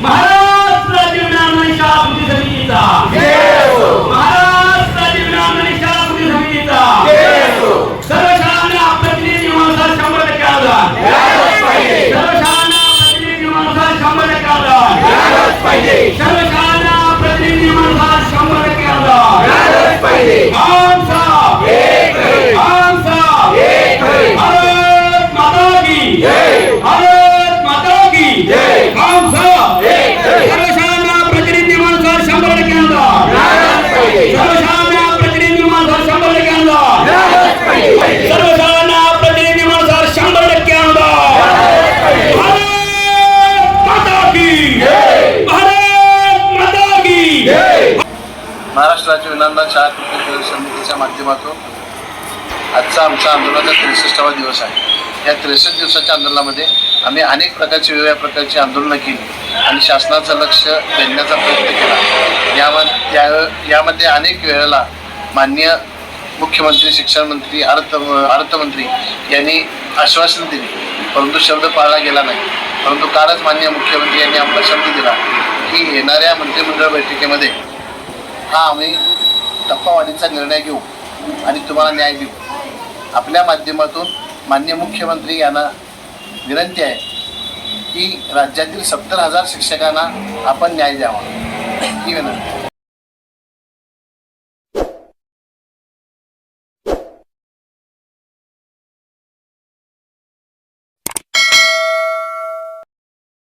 महाराष्ट्र जीवनामणी शास्त्री समितीचा महाराष्ट्र जीवनामणी शास्त्री समितीचा सर्व शाळांना प्रतिनिधी माणसाला शंभर टक्के आधार सर्व शाळांना महाराष्ट्र राज्य विनांना शाळा कृती समितीच्या माध्यमातून आजचा आमचा आंदोलनाचा त्रेसष्टावा दिवस आहे. या त्रेसष्ट दिवसाच्या आंदोलनामध्ये आम्ही अनेक प्रकारची वेगवेगळ्या प्रकारची आंदोलनं केली आणि शासनाचं लक्ष वेधण्याचा प्रयत्न केला. यामध्ये या यामध्ये अनेक वेळेला मान्य मुख्यमंत्री शिक्षण मंत्री अर्थ अर्थमंत्री यांनी आश्वासन दिले. परंतु शब्द पाळला गेला नाही. परंतु कालच मान्य मुख्यमंत्री यांनी आम्हाला शब्द दिला की येणाऱ्या मंत्रिमंडळ बैठकीमध्ये हा आम्ही टप्पावाढीचा निर्णय घेऊ आणि तुम्हाला न्याय देऊ. आपल्या माध्यमातून मान्य मुख्यमंत्री यांना विनंती आहे की राज्यातील सत्तर हजार शिक्षकांना आपण न्याय द्यावा. ही विनंती.